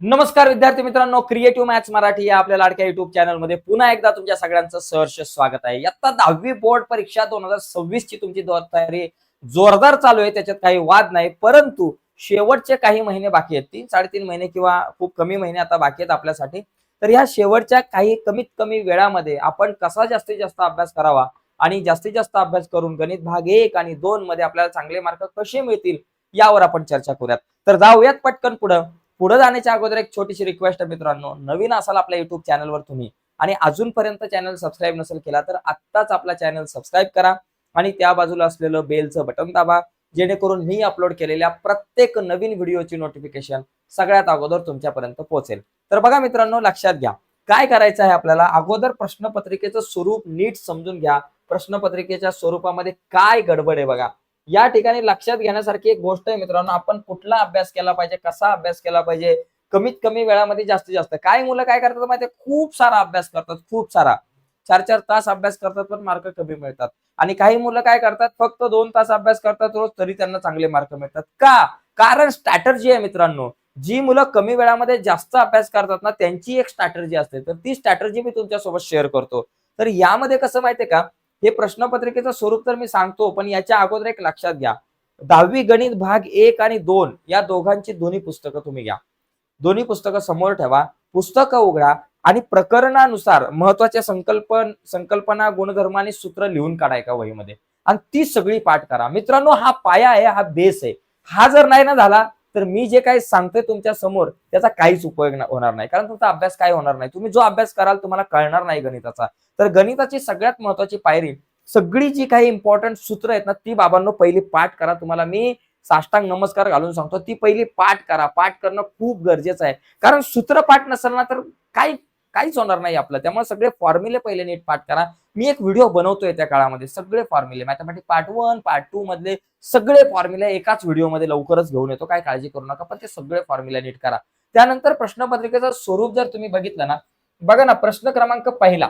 नमस्कार विद्यार्थी मित्रांनो क्रिएटिव्ह मॅथ्स मराठी या आपल्या लाडक्या युट्यूब चॅनलमध्ये पुन्हा एकदा तुमच्या सगळ्यांचं सहर्ष स्वागत आहे. आता दहावी बोर्ड परीक्षा दोन हजार सव्वीस ची तुमची तयारी जोरदार चालू आहे त्याच्यात काही वाद नाही परंतु शेवटचे काही महिने बाकी आहेत. तीन साडेतीन महिने किंवा खूप कमी महिने आता बाकी आहेत आपल्यासाठी. तर या शेवटच्या काही कमीत कमी वेळामध्ये आपण कसा जास्तीत जास्त अभ्यास करावा आणि जास्तीत जास्त अभ्यास करून गणित भाग एक आणि दोन मध्ये आपल्याला चांगले मार्क कसे मिळतील यावर आपण चर्चा करूयात. तर जाऊयात पटकन पुढं. पुढे जाण्याच्या अगोदर एक छोटीशी रिक्वेस्ट आहे मित्रांनो. नवीन असाल आपल्या युट्यूब चॅनलवर तुम्ही आणि अजूनपर्यंत चॅनल सबस्क्राईब नसेल केला तर आत्ताच आपला चॅनल सबस्क्राईब करा आणि त्या बाजूला असलेलं बेलचं बटन दाबा जेणेकरून मी अपलोड केलेल्या प्रत्येक नवीन व्हिडिओची नोटिफिकेशन सगळ्यात अगोदर तुमच्यापर्यंत पोहोचेल. तर बघा मित्रांनो लक्षात घ्या. काय करायचं आहे आपल्याला? अगोदर प्रश्नपत्रिकेचं स्वरूप नीट समजून घ्या. प्रश्नपत्रिकेच्या स्वरूपामध्ये काय गडबड आहे बघा. या ठिकाणी लक्षात घेण्यासारखी एक गोष्ट आहे मित्रांनो आपण कुठला अभ्यास केला पाहिजे कसा अभ्यास केला पाहिजे कमीत कमी वेळामध्ये जास्तीत जास्त. काय मुलं काय करतात माहिती खूप सारा अभ्यास करतात खूप सारा. चार चार तास अभ्यास करतात पण मार्क कमी मिळतात. आणि काही मुलं काय करतात? फक्त दोन तास अभ्यास करतात रोज तरी त्यांना चांगले मार्क मिळतात. का? कारण स्ट्रॅटर्जी आहे मित्रांनो. जी मुलं कमी वेळामध्ये जास्त अभ्यास करतात ना त्यांची एक स्ट्रॅटर्जी असते. तर ती स्ट्रॅटर्जी मी तुमच्यासोबत शेअर करतो. तर यामध्ये कसं माहितीये का? हे प्रश्नपत्रिकेचं स्वरूप तर मी सांगतो पण याच्या अगोदर एक लक्षात घ्या. दहावी गणित भाग एक आणि दोन या दोघांची दोन्ही पुस्तकं तुम्ही घ्या. दोन्ही पुस्तकं समोर ठेवा. पुस्तकं उघडा आणि प्रकरणानुसार महत्त्वाच्या संकल्पन संकल्पना गुणधर्म आणि सूत्र लिहून काढा एका वहीमध्ये. आणि ती सगळी पाठ करा. मित्रांनो हा पाया आहे हा बेस आहे. हा जर नाही ना झाला तर मी जे काही सांगतोय तुमच्यासमोर त्याचा काहीच उपयोग होणार नाही. कारण तुमचा अभ्यास काय होणार नाही? तुम्ही जो अभ्यास कराल तुम्हाला कळणार नाही गणिताचा. तर गणिताची सगळ्यात महत्वाची पायरी सगळी जी काही इम्पॉर्टंट सूत्र आहेत ना ती बाबांनो पहिली पाठ करा. तुम्हाला मी साष्टांग नमस्कार घालून सांगतो. ती पहिली पाठ करा. पाठ करणं खूप गरजेचं आहे. कारण सूत्र पाठ नसेल ना तर काही काहीच होणार नाही आपलं. त्यामुळे सगळे फॉर्म्युले पहिले नीट पाठ करा. मी एक व्हिडिओ बनवतोय त्या काळामध्ये. सगळे फॉर्म्युले mathematics part one part two मधले सगळे फॉर्म्युले एकाच व्हिडिओमध्ये लवकरच घेऊन येतो. काय काळजी करू नका पण ते सगळे फॉर्म्युले नीट करा. त्यानंतर प्रश्नपत्रिकेचं स्वरूप जर तुम्ही बघितलं ना बघा ना प्रश्न क्रमांक पहिला.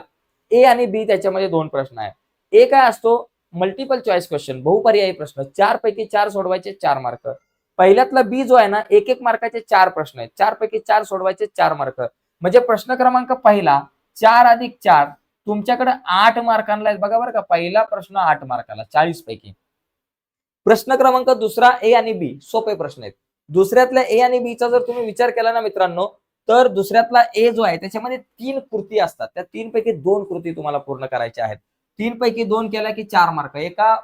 ए आणि बी त्याच्यामध्ये दोन प्रश्न आहे ए काय असतो? मल्टिपल चॉईस क्वेश्चन बहुपर्यायी प्रश्न. चार पैकी चार सोडवायचे चार मार्क पहिल्यातला बी जो आहे ना एक एक मार्काचे चार प्रश्न आहेत. चार पैकी चार सोडवायचे चार मार्क म्हणजे प्रश्न क्रमांक पहिला चार अधिक चार तुमच्याकडे आठ मार्कांना आहेत. बघा बरं का पहिला प्रश्न आठ मार्काला चाळीस पैकी. प्रश्न क्रमांक दुसरा ए आणि बी सोपे प्रश्न आहेत. दुसऱ्यातल्या ए आणि बीचा जर तुम्ही विचार केला ना मित्रांनो तर दुसऱ्यातला ए जो आहे त्याच्यामध्ये तीन कृती असतात. त्या तीन पैकी दोन कृती तुम्हाला पूर्ण करायच्या आहेत. तीन पैकी दोन केल्या की चार मार्क. एका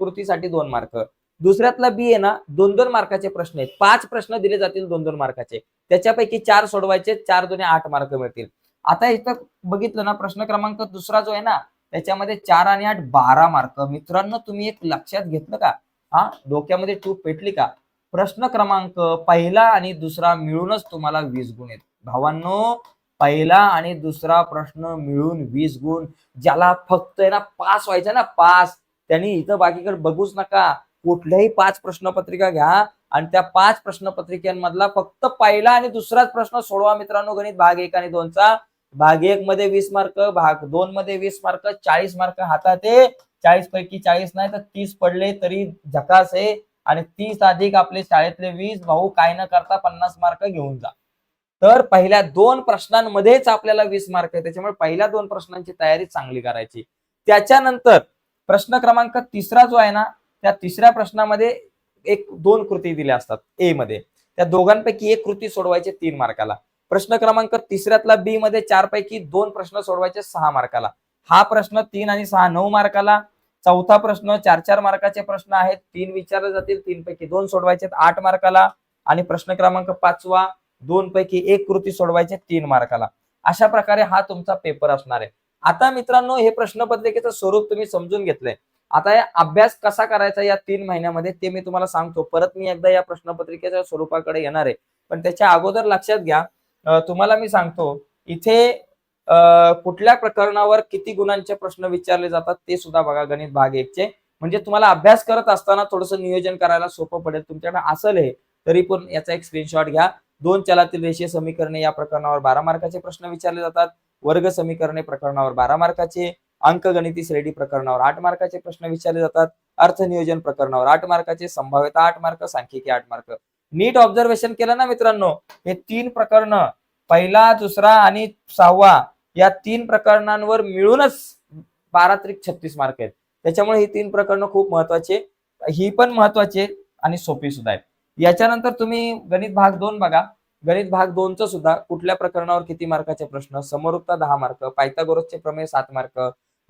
कृतीसाठी दोन मार्क. दुसऱ्यातला बी आहे ना दोन दोन मार्काचे प्रश्न आहेत. पाच प्रश्न दिले जातील दोन दोन मार्काचे. त्याच्यापैकी चार सोडवायचे चार दोन्ही आठ मार्क मिळतील. आता इथं बघितलं ना प्रश्न क्रमांक दुसरा जो आहे ना त्याच्यामध्ये चार आणि आठ बारा मार्क. मित्रांनो तुम्ही एक लक्षात घेतलं का? हा डोक्यामध्ये टूप पेटली का? प्रश्न क्रमांक पहिला आणि दुसरा मिळूनच तुम्हाला वीस गुण आहेत. भावांनो पहिला आणि दुसरा प्रश्न मिळून वीस गुण. ज्याला फक्त आहे ना पास व्हायचं ना पास. त्यांनी इथं बाकीकडे बघूच नका. कुठल्याही पाच प्रश्नपत्रिका घ्या आणि त्या पाच प्रश्नपत्रिकांमधला फक्त पहिला आणि दुसराच प्रश्न सोडवा मित्रांनो. गणित भाग एक आणि दोनचा. भाग एक मध्ये वीस मार्क भाग दोन मध्ये वीस मार्क चाळीस मार्क हातात. आहे चाळीस पैकी चाळीस नाही तर तीस पडले तरी झकास आहे. आणि तीस अधिक आपले शाळेतले वीस भाऊ काय न करता पन्नास मार्क घेऊन जा. तर पहिल्या दोन प्रश्नांमध्येच आपल्याला वीस मार्क आहे. त्याच्यामुळे पहिल्या दोन प्रश्नांची तयारी चांगली करायची. त्याच्यानंतर प्रश्न क्रमांक तिसरा जो आहे ना त्या तिसऱ्या प्रश्नामध्ये एक दोन कृती दिल्या असतात ए मध्ये. त्या दोघांपैकी एक कृती सोडवायचे तीन मार्काला. प्रश्न क्रमांक तिसऱ्यातला बी मध्ये चार पैकी दोन प्रश्न सोडवायचे सहा मार्काला. हा प्रश्न तीन आणि सहा नऊ मार्काला. चौथा प्रश्न चार चार मार्काचे प्रश्न आहेत. तीन विचारले जातील तीन पैकी दोन सोडवायचे आठ मार्काला. आणि प्रश्न क्रमांक पाचवा दोन पैकी एक कृती सोडवायचे तीन मार्काला. अशा प्रकारे हा तुमचा पेपर असणार आहे. आता मित्रांनो हे प्रश्नपत्रिकेचं स्वरूप तुम्ही समजून घेतलंय. आता या अभ्यास कसा करायचा या तीन महिन्यामध्ये ते मी तुम्हाला सांगतो. परत मी एकदा या प्रश्नपत्रिकेच्या स्वरूपाकडे येणार आहे. पण त्याच्या अगोदर लक्षात घ्या तुम्हाला मी सांगतो इथे कुठल्या प्रकरणावर किती गुणांचे प्रश्न विचारले जातात ते सुद्धा बघा गणित भाग एकचे. म्हणजे तुम्हाला अभ्यास करत असताना थोडंसं नियोजन करायला सोपं पडेल. तुमच्याकडे असेल हे तरी पण याचा एक स्क्रीनशॉट घ्या. दोन चलातील रेषीय समीकरणे या प्रकरणावर बारा मार्काचे प्रश्न विचारले जातात. वर्ग समीकरणे प्रकरणावर बारा मार्काचे. अंकगणिती श्रेणी प्रकरणावर आठ मार्काचे प्रश्न विचारले जातात. अर्थनियोजन प्रकरणावर आठ मार्काचे संभाव्यता आठ मार्क सांख्यिकी आठ मार्क. नीट ऑब्झर्वेशन केलं ना मित्रांनो? हे तीन प्रकरण पहिला दुसरा आणि सहावा या तीन प्रकरणांवर मिळूनच बारा त्रिक छत्तीस मार्क आहेत. त्याच्यामुळे ही तीन प्रकरणं खूप महत्त्वाचे ही पण महत्त्वाचे आहेत आणि सोपी सुद्धा आहेत. याच्यानंतर तुम्ही गणित भाग दोन बघा. गणित भाग दोनचं सुद्धा कुठल्या प्रकरणावर किती मार्काचे प्रश्न? समरूपता दहा मार्क पायथागोरसचे प्रमेय सात मार्क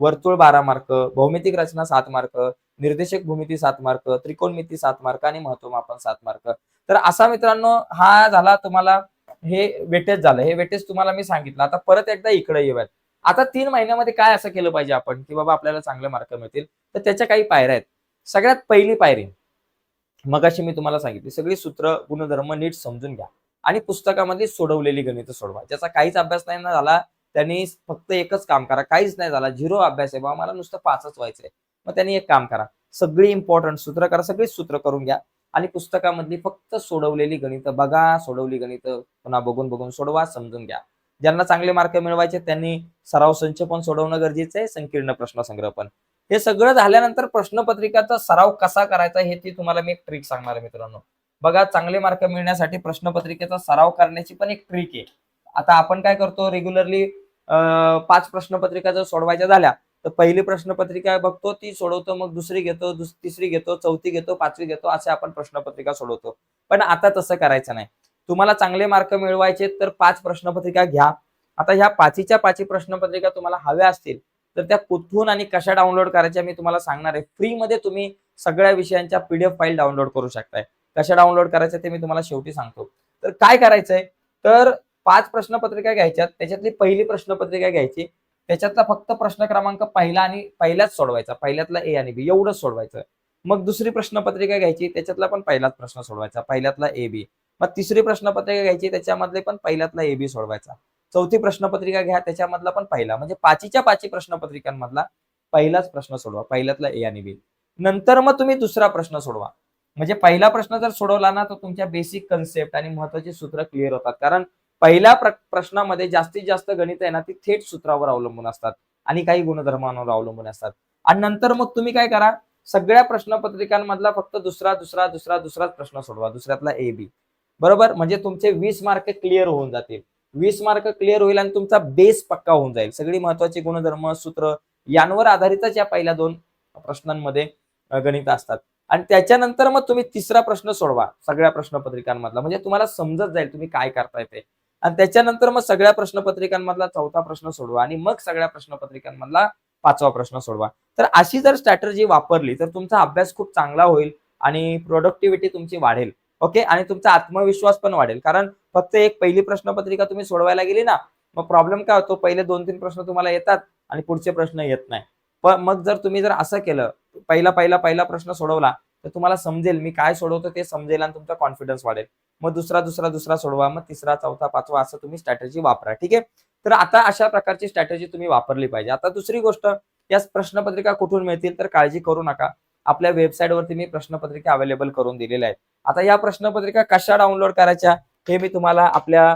वर्तुळ बारा मार्क भौमितिक रचना सात मार्क निर्देशक भूमिती सात मार्क त्रिकोणमिती सात मार्क आणि महत्वमापन सात मार्क. तर असा मित्रांनो हा झाला तुम्हाला हे वेटेज झालं. हे वेटेज तुम्हाला मी सांगितलं. आता परत एकदा इकडे येऊयात. आता तीन महिन्यामध्ये काय असं केलं पाहिजे आपण की बाबा आपल्याला चांगले मार्क मिळतील? तर त्याच्या काही पायऱ्या आहेत. सगळ्यात पहिली पायरी मगाशी मी तुम्हाला सांगितली सगळी सूत्र गुणधर्म नीट समजून घ्या. आणि पुस्तकामध्ये सोडवलेली गणित सोडवा. ज्याचा काहीच अभ्यास नाही ना झाला त्यांनी फक्त एकच काम करा. काहीच नाही झाला. झिरो अभ्यास आहे. बाबा मला नुसतं पाचच व्हायचंय. मग त्यांनी एक काम करा. सगळी इम्पॉर्टंट सूत्र करा. सगळी सूत्र करून घ्या. आणि पुस्तकामधली फक्त सोडवलेली गणित बघा. सोडवली गणित पुन्हा बघून बघून सोडवा समजून घ्या. ज्यांना चांगले मार्क मिळवायचे त्यांनी सराव संच पण सोडवणं गरजेचं आहे. संकीर्ण प्रश्न संग्रह पण. हे सगळं झाल्यानंतर प्रश्नपत्रिकाचा सराव कसा करायचा हे ती तुम्हाला मी एक ट्रिक सांगणार आहे मित्रांनो. बघा चांगले मार्क मिळण्यासाठी प्रश्नपत्रिकेचा सराव करण्याची पण एक ट्रिक आहे. आता आपण काय करतो? रेग्युलरली पाच प्रश्नपत्रिका जर सोडवायच्या झाल्या तर पहिली प्रश्नपत्रिका बघतो ती सोडवतो मग दुसरी घेतो तिसरी घेतो चौथी घेतो पाचवी घेतो असे आपण प्रश्नपत्रिका सोडवतो. पण आता तसं करायचं नाही. तुम्हाला चांगले मार्क मिळवायचे तर पाच प्रश्नपत्रिका घ्या. आता ह्या पाचीच्या पाची प्रश्नपत्रिका तुम्हाला हव्या असतील तर त्या कुठून आणि कशा डाउनलोड करायच्या मी तुम्हाला सांगणार आहे. फ्रीमध्ये तुम्ही सगळ्या विषयांच्या पीडीएफ फाईल डाउनलोड करू शकताय. कशा डाउनलोड करायच्या ते मी तुम्हाला शेवटी सांगतो. तर काय करायचंय? तर पाच प्रश्नपत्रिका घ्यायच्यात त्याच्यातली पहिली प्रश्नपत्रिका घ्यायची. त्याच्यातला फक्त प्रश्न क्रमांक पहिला आणि पहिल्याच सोडवायचा. पहिल्यातला ए आणि बी एवढंच सोडवायचं. मग दुसरी प्रश्नपत्रिका घ्यायची त्याच्यातला पण पहिलाच प्रश्न सोडवायचा पहिल्यातला ए बी मग तिसरी प्रश्नपत्रिका घ्यायची त्याच्यामधले पण पहिल्यातला ए बी सोडवायचा. चौथी प्रश्नपत्रिका घ्या त्याच्यामधला पण पहिला. म्हणजे पाचीच्या पाची प्रश्नपत्रिकांमधला पहिलाच प्रश्न सोडवा पहिल्यातला ए आणि बी नंतर मग तुम्ही दुसरा प्रश्न सोडवा. म्हणजे पहिला प्रश्न जर सोडवला ना तर तुमच्या बेसिक कन्सेप्ट आणि महत्वाची सूत्र क्लिअर होतात. कारण पहिल्या प्र- प्रश्नामध्ये जास्तीत जास्त गणित आहे ना ती थेट सूत्रावर अवलंबून असतात. आणि काही गुणधर्मांवर अवलंबून असतात. आणि नंतर मग तुम्ही काय करा सगळ्या प्रश्नपत्रिकांमधला फक्त दुसरा दुसरा दुसरा दुसराच प्रश्न सोडवा दुसऱ्यातला ए बी बरोबर? म्हणजे तुमचे वीस मार्क क्लिअर होऊन जातील. वीस मार्क क्लिअर होईल आणि तुमचा बेस पक्का होऊन जाईल. सगळी महत्वाची गुणधर्म सूत्र यांवर आधारितच या पहिल्या दोन प्रश्नांमध्ये गणित असतात. आणि त्याच्यानंतर मग तुम्ही तिसरा प्रश्न सोडवा सगळ्या प्रश्नपत्रिकांमधला. म्हणजे तुम्हाला समजत जाईल तुम्ही काय करताय ते. आणि त्याच्यानंतर मग सगळ्या प्रश्नपत्रिकांमधला चौथा प्रश्न सोडवा आणि मग सगळ्या प्रश्नपत्रिकांमधला पाचवा प्रश्न सोडवा. तर अशी जर स्ट्रॅटर्जी वापरली तर तुमचा अभ्यास खूप चांगला होईल आणि प्रोडक्टिव्हिटी तुमची वाढेल. ओके आणि तुमचा आत्मविश्वास पण वाढेल. कारण फक्त एक पहिली प्रश्नपत्रिका तुम्ही सोडवायला गेली ना मग प्रॉब्लेम काय होतो? पहिले दोन तीन प्रश्न तुम्हाला येतात आणि पुढचे प्रश्न येत नाही. पण मग जर तुम्ही जर असं केलं पहिला पहिला पहिला प्रश्न सोडवला तर तुम्हाला समजेल मी काय सोडवतो ते समजेल आणि तुमचा कॉन्फिडन्स वाढेल. मग दुसरा दुसरा दुसरा सोडवा मग तिसरा चौथा पाचवा असं तुम्ही स्ट्रॅटेजी वापरा ठीक आहे? तर आता अशा प्रकारची स्ट्रॅटेजी तुम्ही वापरली पाहिजे. आता दुसरी गोष्ट या प्रश्नपत्रिका कुठून मिळतील तर काळजी करू नका. आपल्या वेबसाईटवरती मी प्रश्नपत्रिका अवेलेबल करून दिलेल्या आहेत. आता या प्रश्नपत्रिका कशा डाउनलोड करायच्या हे मी तुम्हाला आपल्या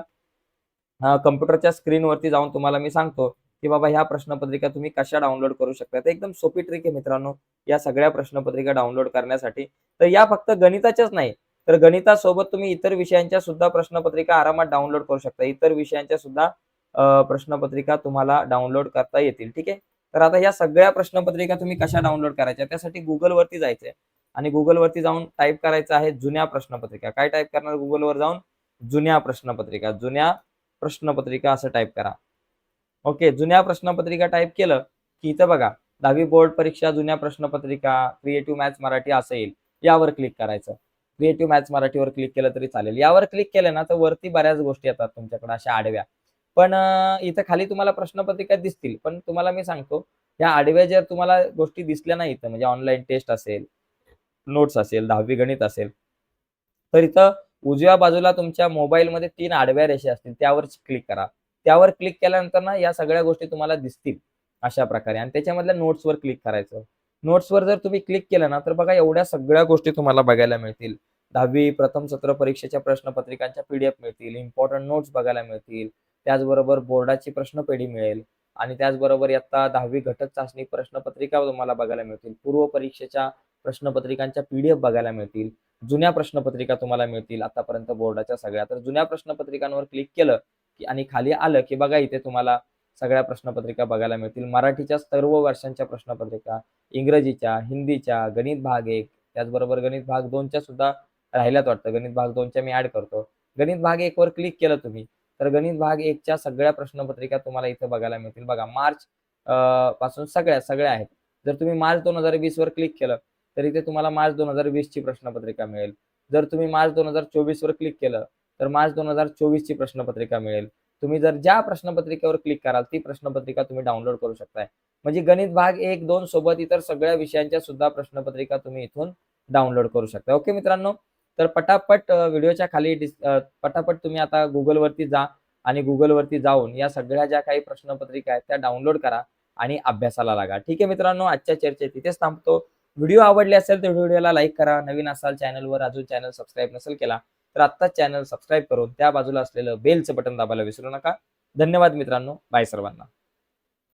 कम्प्युटरच्या स्क्रीनवरती जाऊन तुम्हाला मी सांगतो की बाबा ह्या प्रश्नपत्रिका तुम्ही कशा डाउनलोड करू शकता. तर एकदम सोपी ट्रिक आहे मित्रांनो या सगळ्या प्रश्नपत्रिका डाउनलोड करण्यासाठी. तर या फक्त गणिताच्याच नाही तर गणितासोबत तुम्ही इतर विषयांच्या सुद्धा प्रश्नपत्रिका आरामात डाउनलोड करू शकता. इतर विषयांच्या सुद्धा प्रश्नपत्रिका तुम्हाला डाउनलोड करता येतील. ठीक आहे? तर आता या सगळ्या प्रश्नपत्रिका तुम्ही कशा डाउनलोड करायच्या? त्यासाठी गुगलवरती वरती जायचंय. आणि गुगलवरती वरती जाऊन टाईप करायचं आहे जुन्या प्रश्नपत्रिका. काय टाईप करणार गुगलवर वर जाऊन? जुन्या प्रश्नपत्रिका. जुन्या प्रश्नपत्रिका असं टाईप करा. ओके जुन्या प्रश्नपत्रिका टाईप केलं की इथं बघा दहावी बोर्ड परीक्षा जुन्या प्रश्नपत्रिका क्रिएटिव्ह मॅथ्स मराठी असं येईल. यावर क्लिक करायचं. क्रिएटिव्ह मॅथ्स मराठीवर क्लिक केलं तरी चालेल. यावर क्लिक केलं ना तर वरती बऱ्याच गोष्टी येतात तुमच्याकडे अशा आडव्या. पण इथं खाली तुम्हाला प्रश्नपत्रिका दिसतील पण तुम्हाला मी सांगतो या आडव्या जर तुम्हाला गोष्टी दिसल्या नाही इथं म्हणजे ऑनलाईन टेस्ट असेल नोट्स असेल दहावी गणित असेल तर इथं उजव्या बाजूला तुमच्या मोबाईलमध्ये तीन आडव्या रेषा असतील त्यावर क्लिक करा. त्यावर क्लिक केल्यानंतर ना या सगळ्या गोष्टी तुम्हाला दिसतील अशा प्रकारे. आणि त्याच्यामधल्या नोट्सवर क्लिक करायचं. नोट्सवर जर तुम्ही क्लिक केलं ना तर बघा एवढ्या सगळ्या गोष्टी तुम्हाला बघायला मिळतील. दहावी प्रथम सत्र परीक्षेच्या प्रश्नपत्रिकांच्या पीडीएफ मिळतील इम्पॉर्टंट नोट्स बघायला मिळतील त्याचबरोबर बोर्डाची प्रश्नपेढी मिळेल आणि त्याचबरोबर इयत्ता दहावी घटक चाचणी प्रश्नपत्रिका तुम्हाला बघायला मिळतील. पूर्व परीक्षेच्या प्रश्नपत्रिकांच्या पीडीएफ बघायला मिळतील. जुन्या प्रश्नपत्रिका तुम्हाला मिळतील आतापर्यंत बोर्डाच्या सगळ्या. तर जुन्या प्रश्नपत्रिकांवर क्लिक केलं की आणि खाली आलं की बघा इथे तुम्हाला सगळ्या प्रश्नपत्रिका बघायला मिळतील. मराठीच्या सर्व वर्षांच्या प्रश्नपत्रिका इंग्रजीच्या हिंदीच्या गणित भाग एक त्याचबरोबर गणित भाग दोनच्या सुद्धा राहिल्यात वाटतं. गणित भाग दोनच्या मी ऍड करतो. गणित भाग एक वर क्लिक केलं तुम्ही तर गणित भाग एकच्या सगळ्या प्रश्नपत्रिका तुम्हाला इथे बघायला मिळतील. बघा मार्च पासून सगळ्या सगळ्या आहेत. जर तुम्ही मार्च दोन हजार वीस वर क्लिक केलं तर इथे तुम्हाला मार्च दोन हजार वीस ची प्रश्नपत्रिका मिळेल. जर तुम्ही मार्च दोन हजार चोवीस वर क्लिक केलं तर मार्च दोन हजार चोवीस ची प्रश्नपत्रिका मिळेल. तुम्ही जर ज्या प्रश्नपत्रिकेवर क्लिक कराल ती प्रश्नपत्रिका तुम्ही डाउनलोड करू शकताय. म्हणजे गणित भाग एक दोन सोबत इतर सगळ्या विषयांच्या सुद्धा प्रश्नपत्रिका तुम्ही इथून डाउनलोड करू शकता ओके मित्रांनो तर पटापट व्हिडिओच्या खाली पटापट तुम्ही आता गुगलवरती जा आणि गुगलवरती जाऊन या सगळ्या ज्या काही प्रश्नपत्रिका आहेत त्या डाउनलोड करा आणि अभ्यासाला लागा. ठीक आहे मित्रांनो आजच्या चर्चेत तिथेच थांबतो. व्हिडिओ आवडले असेल तर व्हिडिओला लाईक करा. नवीन असाल चॅनलवर अजून चॅनल सबस्क्राईब नसेल केला तर आत्ताच चॅनल सबस्क्राईब करून त्या बाजूला असलेलं बेलचं बटन दाबायला विसरू नका. धन्यवाद मित्रांनो. बाय सर्वांना.